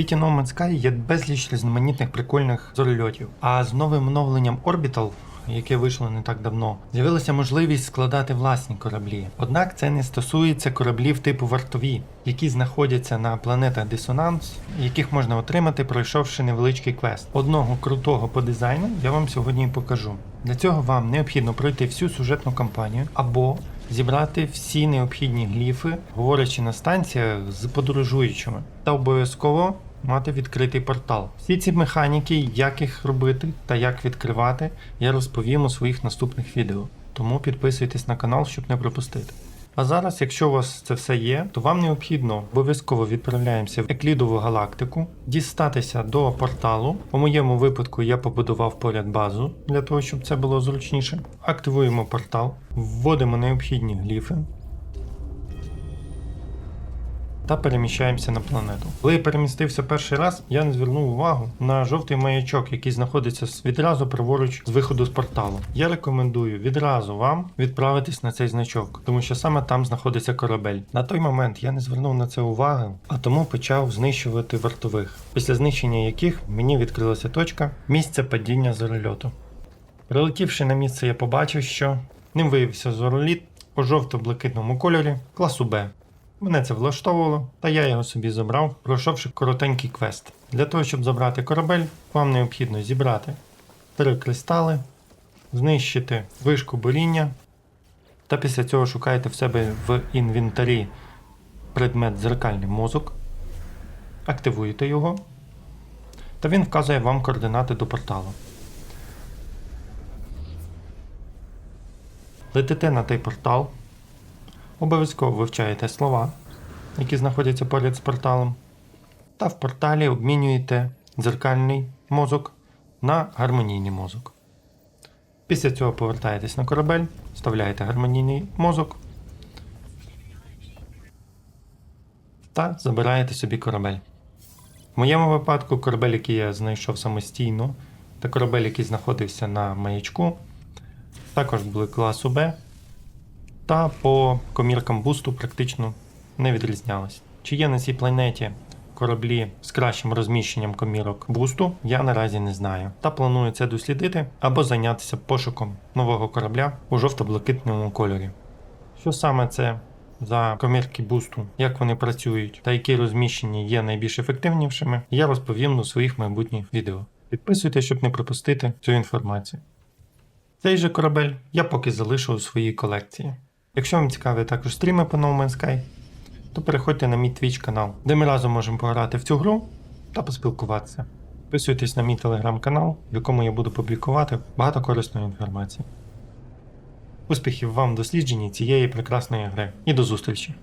світі No Man's Sky є безліч різноманітних прикольних зорольотів. А з новим оновленням Orbital, яке вийшло не так давно, з'явилася можливість складати власні кораблі. Однак це не стосується кораблів типу вартові, які знаходяться на планетах Дисонанс, яких можна отримати, пройшовши невеличкий квест. Одного крутого по дизайну я вам сьогодні покажу. Для цього вам необхідно пройти всю сюжетну кампанію або зібрати всі необхідні гліфи, говорячи на станціях з подорожуючими, та обов'язково мати відкритий портал. Всі ці механіки, як їх робити та як відкривати, я розповім у своїх наступних відео. Тому підписуйтесь на канал, щоб не пропустити. А зараз, якщо у вас це все є, то вам необхідно обов'язково відправляємося в Еклідову галактику, дістатися до порталу. У моєму випадку я побудував поряд базу для того, щоб це було зручніше. Активуємо портал, вводимо необхідні гліфи. Та переміщаємося на планету. Коли я перемістився перший раз, я не звернув увагу на жовтий маячок, який знаходиться відразу праворуч з виходу з порталу. Я рекомендую відразу вам відправитись на цей значок, тому що саме там знаходиться корабель. На той момент я не звернув на це уваги, а тому почав знищувати вартових, після знищення яких мені відкрилася точка місця падіння зорольоту. Прилетівши на місце, я побачив, що ним виявився зороліт у жовто-блакитному кольорі класу Б. Мене це влаштовувало, та я його собі забрав, пройшовши коротенький квест. Для того, щоб забрати корабель, вам необхідно зібрати три кристали, знищити вишку буріння, та після цього шукаєте в себе в інвентарі предмет дзеркальний мозок, активуєте його, та він вказує вам координати до порталу. Летите на той портал, обов'язково вивчаєте слова, які знаходяться поряд з порталом, та в порталі обмінюєте дзеркальний мозок на гармонійний мозок. Після цього повертаєтесь на корабель, вставляєте гармонійний мозок та забираєте собі корабель. В моєму випадку корабель, який я знайшов самостійно, та корабель, який знаходився на маячку, також були класу Б, та по коміркам бусту практично не відрізнялись. Чи є на цій планеті кораблі з кращим розміщенням комірок бусту, я наразі не знаю. Та планую це дослідити або зайнятися пошуком нового корабля у жовто-блакитному кольорі. Що саме це за комірки бусту, як вони працюють та які розміщення є найбільш ефективнішими, я розповім у своїх майбутніх відео. Підписуйтесь, щоб не пропустити цю інформацію. Цей же корабель я поки залишу у своїй колекції. Якщо вам цікаві також стріми по No Man's Sky, то переходьте на мій Twitch канал, де ми разом можемо пограти в цю гру та поспілкуватися. Підписуйтесь на мій телеграм-канал, в якому я буду публікувати багато корисної інформації. Успіхів вам в дослідженні цієї прекрасної гри і до зустрічі!